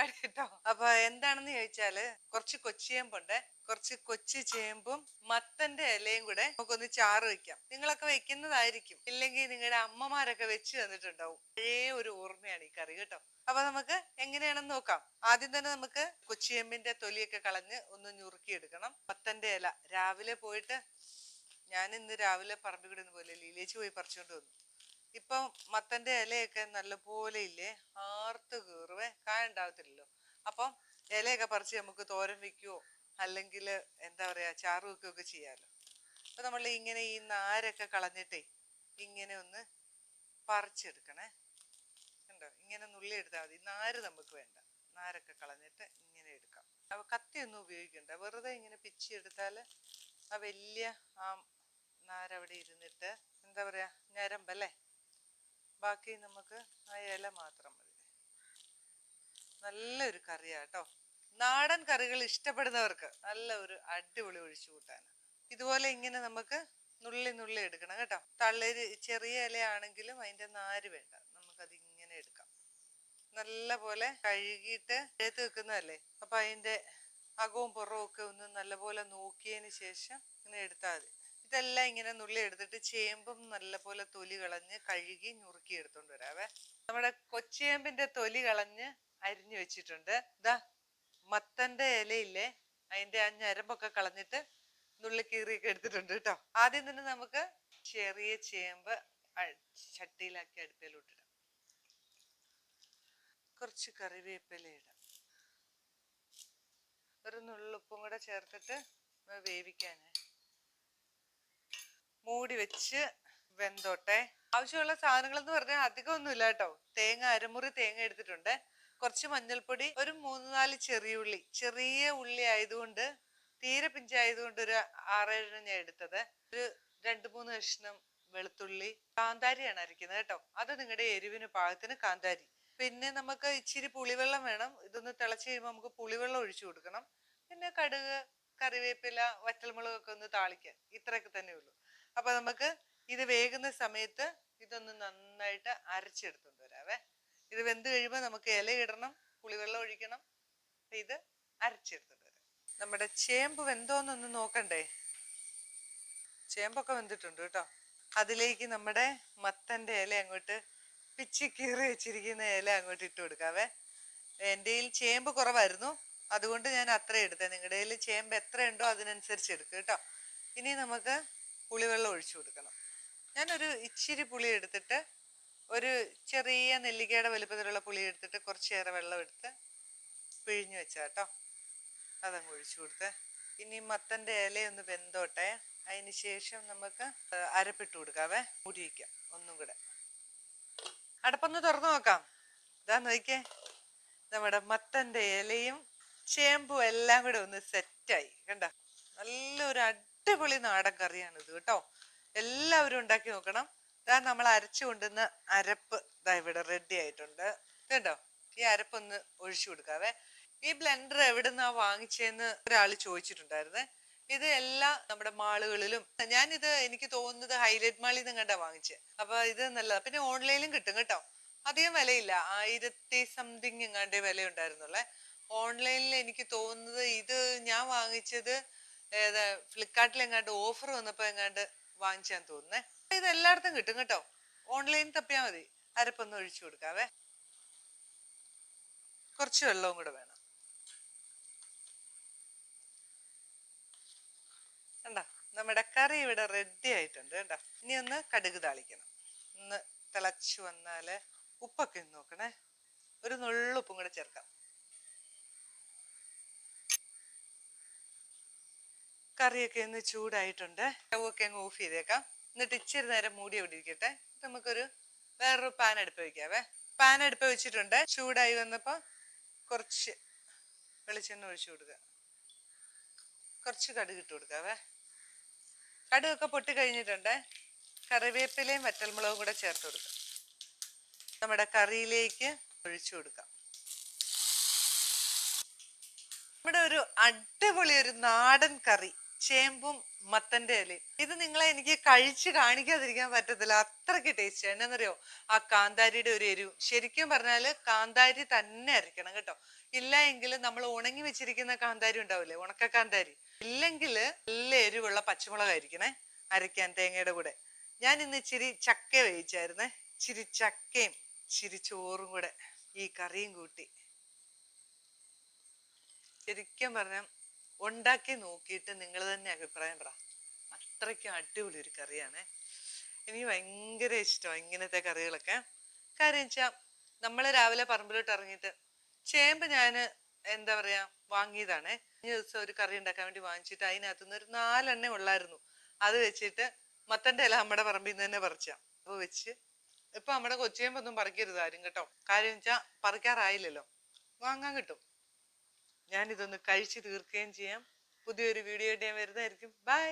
പരിപാടി കേട്ടോ അപ്പൊ എന്താണെന്ന് ചോദിച്ചാൽ കുറച്ച് കൊച്ചിയേമ്പുണ്ട്. കുറച്ച് കൊച്ചി ചേമ്പും മത്തന്റെ ഇലയും കൂടെ നമുക്കൊന്ന് ചാറ് വെക്കാം. നിങ്ങളൊക്കെ വെക്കുന്നതായിരിക്കും. ഇല്ലെങ്കിൽ നിങ്ങളുടെ അമ്മമാരൊക്കെ വെച്ച് തന്നിട്ടുണ്ടാവും. പഴയ ഒരു ഓർമ്മയാണ് ഈ കറി കേട്ടോ. അപ്പൊ നമുക്ക് എങ്ങനെയാണെന്ന് നോക്കാം. ആദ്യം തന്നെ നമുക്ക് കൊച്ചിയേമ്പിന്റെ തൊലിയൊക്കെ കളഞ്ഞ് ഒന്ന് ഞുറുക്കിയെടുക്കണം. മത്തന്റെ ഇല. രാവിലെ പോയിട്ട് ഞാൻ ഇന്ന് രാവിലെ പറമ്പിൽ കൂടെ പോലെ ലീലേച്ച് പോയി പറിച്ചുകൊണ്ട് വന്നു. ഇപ്പം മത്തന്റെ ഇലയൊക്കെ നല്ലപോലെ ഇല്ലേ? ആർത്ത് കീറുവേ കായ ഉണ്ടാവത്തില്ലല്ലോ അപ്പം ഇലയൊക്കെ പറിച്ച് നമുക്ക് തോരൻ വെക്കുവോ? അല്ലെങ്കിൽ എന്താ പറയാ ചാറ് വെക്കുകയൊക്കെ ചെയ്യാമല്ലോ അപ്പൊ നമ്മൾ ഇങ്ങനെ ഈ നാരൊക്കെ കളഞ്ഞിട്ടേ ഇങ്ങനെ ഒന്ന് പറിച്ചെടുക്കണേ. കണ്ടോ? ഇങ്ങനെ നുള്ളി എടുത്താൽ മതി. നാര് നമുക്ക് വേണ്ട. നാരൊക്കെ കളഞ്ഞിട്ട് ഇങ്ങനെ എടുക്കാം. അപ്പൊ കത്തിയൊന്നും ഉപയോഗിക്കണ്ട. വെറുതെ ഇങ്ങനെ പിച്ചി എടുത്താൽ ആ വലിയ ആ നാരവിടെ ഇരുന്നിട്ട് എന്താ പറയാ ഞരമ്പല്ലേ? ബാക്കി നമുക്ക് ആ ഇല മാത്രം മതി. നല്ലൊരു കറിയാട്ടോ നാടൻ കറികൾ ഇഷ്ടപ്പെടുന്നവർക്ക് നല്ല ഒരു അടിപൊളി ഒഴിച്ചു കൂട്ടാൻ ഇതുപോലെ ഇങ്ങനെ നമുക്ക് നുള്ളി നുള്ളി എടുക്കണം കേട്ടോ. തള്ളിര് ചെറിയ ഇലയാണെങ്കിലും അതിന്റെ നാര് വേണ്ട. നമുക്കത് ഇങ്ങനെ എടുക്കാം. നല്ല പോലെ കഴുകിയിട്ട് എഴുത്ത് വെക്കുന്നതല്ലേ? അപ്പൊ അതിന്റെ അകവും പുറവും ഒക്കെ ഒന്ന് നല്ലപോലെ നോക്കിയതിന് ശേഷം ഇങ്ങനെ എടുത്താൽ മതി. ഇതെല്ലാം ഇങ്ങനെ നുള്ളി എടുത്തിട്ട് ചേമ്പും നല്ലപോലെ തൊലി കളഞ്ഞ് കഴുകി ഞുറുക്കി എടുത്തോണ്ട് വരാവേ. നമ്മുടെ കൊച്ചേമ്പിന്റെ തൊലി കളഞ്ഞ് അരിഞ്ഞു വെച്ചിട്ടുണ്ട്. ഇതാ മത്തന്റെ ഇലയില്ലേ അതിന്റെ ആ ഞരമ്പൊക്കെ കളഞ്ഞിട്ട് നുള്ളി കീറിയൊക്കെ എടുത്തിട്ടുണ്ട് കേട്ടോ. ആദ്യം തന്നെ നമുക്ക് ചെറിയ ചേമ്പ് ചട്ടിയിലാക്കി അടുപ്പിലോട്ടിടാം. കുറച്ച് കറിവേപ്പില ഇടാം. ഒരു നുള്ളുപ്പും കൂടെ ചേർത്തിട്ട് വേവിക്കാനേ മൂടി വെച്ച് വെന്തോട്ടെ. ആവശ്യമുള്ള സാധനങ്ങൾ എന്ന് പറഞ്ഞാൽ അധികം ഒന്നുമില്ല കേട്ടോ. തേങ്ങ അരമുറി തേങ്ങ എടുത്തിട്ടുണ്ട്. കുറച്ച് മഞ്ഞൾപ്പൊടി ഒരു മൂന്ന് നാല് ചെറിയ ഉള്ളി. ചെറിയ ഉള്ളി ആയതുകൊണ്ട് തീരെ പിഞ്ചായതുകൊണ്ട് ഒരു ആറേഴെണ്ണം ഞാൻ എടുത്തത്. ഒരു രണ്ട് മൂന്ന് കഷ്ണം വെളുത്തുള്ളി. കാന്താരിയാണ് അരയ്ക്കുന്നത് കേട്ടോ. അത് നിങ്ങളുടെ എരിവിന് പാകത്തിന് കാന്താരി. പിന്നെ നമുക്ക് ഇച്ചിരി പുളിവെള്ളം വേണം. ഇതൊന്ന് തിളച്ച് കഴിയുമ്പോൾ നമുക്ക് പുളിവെള്ളം ഒഴിച്ചു കൊടുക്കണം. പിന്നെ കടുക് കറിവേപ്പില വറ്റൽമുളകൊക്കെ ഒന്ന് താളിക്കാൻ ഇത്രയൊക്കെ തന്നെ ഉള്ളൂ. അപ്പൊ നമുക്ക് ഇത് വേകുന്ന സമയത്ത് ഇതൊന്ന് നന്നായിട്ട് അരച്ചെടുത്തോണ്ട് വരാവേ ഇത് വെന്ത് കഴിയുമ്പോൾ നമുക്ക് ഇല ഇടണം പുളിവെള്ളം ഒഴിക്കണം. ഇത് അരച്ചെടുത്തോണ്ട് വരാം നമ്മുടെ ചേമ്പ് വെന്തോന്നൊന്ന് നോക്കണ്ടേ? ചേമ്പൊക്കെ വെന്തിട്ടുണ്ട് കേട്ടോ. അതിലേക്ക് നമ്മുടെ മത്തന്റെ ഇല അങ്ങോട്ട് പിച്ചി കീറി വെച്ചിരിക്കുന്ന ഇല അങ്ങോട്ട് ഇട്ട് കൊടുക്കാവേ. എന്റെ കയ്യിൽ ചേമ്പ് കുറവായിരുന്നു. അതുകൊണ്ട് ഞാൻ അത്ര എടുത്തത് നിങ്ങളുടെ കയ്യിൽ ചേമ്പ് എത്ര ഉണ്ടോ അതിനനുസരിച്ച് എടുക്കുക കേട്ടോ. ഇനി നമുക്ക് പുളിവെള്ളം ഒഴിച്ചു കൊടുക്കണം. ഞാനൊരു ഇച്ചിരി പുളി എടുത്തിട്ട് ഒരു ചെറിയ നെല്ലിക്കയുടെ വലുപ്പത്തിലുള്ള പുളി എടുത്തിട്ട് കുറച്ചേറെ വെള്ളം എടുത്ത് പിഴിഞ്ഞു വെച്ചാ കേട്ടോ അതങ്ങ് ഒഴിച്ചു കൊടുത്ത്. ഇനി മത്തന്റെ ഇലയൊന്ന് വെന്തോട്ടെ. അതിന് ശേഷം നമുക്ക് അരപ്പിട്ട് കൊടുക്കാവേ. മൂടി വയ്ക്കാം ഒന്നും കൂടെ. അടപ്പൊന്ന് തുറന്നു നോക്കാം. ഇതാ നോക്കിയേ. നമ്മുടെ മത്തന്റെ ഇലയും ചേമ്പും എല്ലാം കൂടെ ഒന്ന് സെറ്റായി കണ്ട? നല്ലൊരു അടിപൊളി നാടൻ കറിയാണ് ഇത് കേട്ടോ. എല്ലാവരും ഉണ്ടാക്കി നോക്കണം. ഇതാ നമ്മൾ അരച്ചു കൊണ്ടുവന്ന അരപ്പ് ഇതാ ഇവിടെ റെഡി ആയിട്ടുണ്ട്. കേട്ടോ ഈ അരപ്പൊന്ന് ഒഴിച്ചു കൊടുക്കാവേ. ഈ ബ്ലെൻഡർ എവിടുന്നാ വാങ്ങിച്ചതെന്ന് ഒരാൾ ചോദിച്ചിട്ടുണ്ടായിരുന്നേ. ഇത് എല്ലാ നമ്മുടെ മാളുകളിലും ഞാനിത് എനിക്ക് തോന്നുന്നത് ഹൈലൈറ്റ് മാളിൽ നിന്ന് കണ്ടാ വാങ്ങിച്ചത് അപ്പൊ ഇത് നല്ലതാ. പിന്നെ ഓൺലൈനിലും കിട്ടും കേട്ടോ. അധികം വിലയില്ല. ആയിരത്തി സംതിങ് എങ്ങാണ്ടേ വില ഉണ്ടായിരുന്നുള്ളേ ഓൺലൈനിൽ എനിക്ക് തോന്നുന്നത് ഇത് ഞാൻ വാങ്ങിച്ചത് ഏതാ ഫ്ലിപ്കാർട്ടിൽ എങ്ങാണ്ട് ഓഫർ വന്നപ്പോൾ എങ്ങാണ്ട് വാങ്ങിച്ചാന്ന് തോന്നുന്നേ. ഇത് എല്ലായിടത്തും കിട്ടും കേട്ടോ. ഓൺലൈനിൽ തപ്പിയാ മതി. അരപ്പൊന്ന് ഒഴിച്ചു കൊടുക്കാവേ? കുറച്ച് വെള്ളവും കൂടെ വേണം. കണ്ടോ? നമ്മുടെ കറി ഇവിടെ റെഡി ആയിട്ടുണ്ട് കേട്ടോ ഇനി ഒന്ന് കടുക് താളിക്കണം. ഒന്ന് തിളച്ചു വന്നാൽ ഉപ്പൊക്കെ നോക്കണേ. ഒരു നുള്ളുപ്പും കൂടെ ചേർക്കാം. കറിയൊക്കെ ഒന്ന് ചൂടായിട്ടുണ്ട്. സ്റ്റൗവൊക്കെ അങ്ങ് ഓഫ് ചെയ്തേക്കാം. എന്നിട്ട് ഇച്ചിരി നേരം മൂടി അവിടെ ഇരിക്കട്ടെ. നമുക്കൊരു വേറൊരു പാൻ അടുപ്പ് വയ്ക്കാവേ പാൻ അടുപ്പ് വെച്ചിട്ടുണ്ട്. ചൂടായി വന്നപ്പോൾ കുറച്ച് വെളിച്ചെണ്ണ ഒഴിച്ചു കൊടുക്കുക. കുറച്ച് കടുക് ഇട്ട് കൊടുക്കാവേ. കടുകൊക്കെ പൊട്ടി കഴിഞ്ഞിട്ടുണ്ട്. കറിവേപ്പിലയും വറ്റൽമുളകും കൂടെ ചേർത്ത് കൊടുക്കാം. നമ്മുടെ കറിയിലേക്ക് ഒഴിച്ചു കൊടുക്കാം. നമ്മുടെ ഒരു അടിപൊളി ഒരു നാടൻ കറി. ചേമ്പും മത്തന്റെ ഇല ഇത് നിങ്ങളെ എനിക്ക് കഴിച്ച് കാണിക്കാതിരിക്കാൻ പറ്റത്തില്ല. അത്രയ്ക്ക് ടേസ്റ്റ് എന്നറിയോ ആ കാന്താരിയുടെ ഒരു എരിവ്. ശരിക്കും പറഞ്ഞാൽ കാന്താരി തന്നെ അരയ്ക്കണം കേട്ടോ. ഇല്ല എങ്കിൽ നമ്മൾ ഉണങ്ങി വെച്ചിരിക്കുന്ന കാന്താരി ഉണ്ടാവില്ലേ? ഉണക്ക കാന്താരി ഇല്ലെങ്കിൽ നല്ല എരിവുള്ള പച്ചമുളകായിരിക്കണേ. അരയ്ക്കാൻ തേങ്ങയുടെ കൂടെ. ഞാൻ ഇന്ന് ഇച്ചിരി ചക്ക വേവിച്ചായിരുന്നേ. ഇച്ചിരി ചക്കയും ഇച്ചിരി ചോറും കൂടെ ഈ കറിയും കൂട്ടി. ശരിക്കും പറഞ്ഞാൽ ഉണ്ടാക്കി നോക്കിയിട്ട് നിങ്ങൾ തന്നെ അഭിപ്രായം പറ. അത്രയ്ക്കും അടിപൊളി ഒരു കറിയാണ്. എനിക്ക് ഭയങ്കര ഇഷ്ടമാണ് ഇങ്ങനത്തെ കറികളൊക്കെ. കാര്യം വെച്ചാൽ നമ്മൾ രാവിലെ പറമ്പിലോട്ട് ഇറങ്ങിയിട്ട് ചേമ്പ് ഞാൻ എന്താ പറയാ വാങ്ങിയതാണ്. കഴിഞ്ഞ ദിവസം ഒരു കറി ഉണ്ടാക്കാൻ വേണ്ടി വാങ്ങിച്ചിട്ട് അതിനകത്തു നിന്ന് ഒരു നാലെണ്ണ ഉള്ളായിരുന്നു. അത് വെച്ചിട്ട് മത്തന്റെ ഇല നമ്മുടെ പറമ്പിൽ നിന്ന് തന്നെ പറിച്ചാം. അപ്പൊ വെച്ച് ഇപ്പൊ നമ്മുടെ കൊച്ചിയേമ്പൊന്നും പറിക്കരുത് ആരും കേട്ടോ. കാര്യം വെച്ചാൽ പറിക്കാറായില്ലല്ലോ. വാങ്ങാൻ കിട്ടും. കഴിച്ചു കഴിച്ച് തീർക്കുകയും ചെയ്യാം. പുതിയൊരു വീഡിയോ ഞാൻ വരുന്നതായിരിക്കും. ബൈ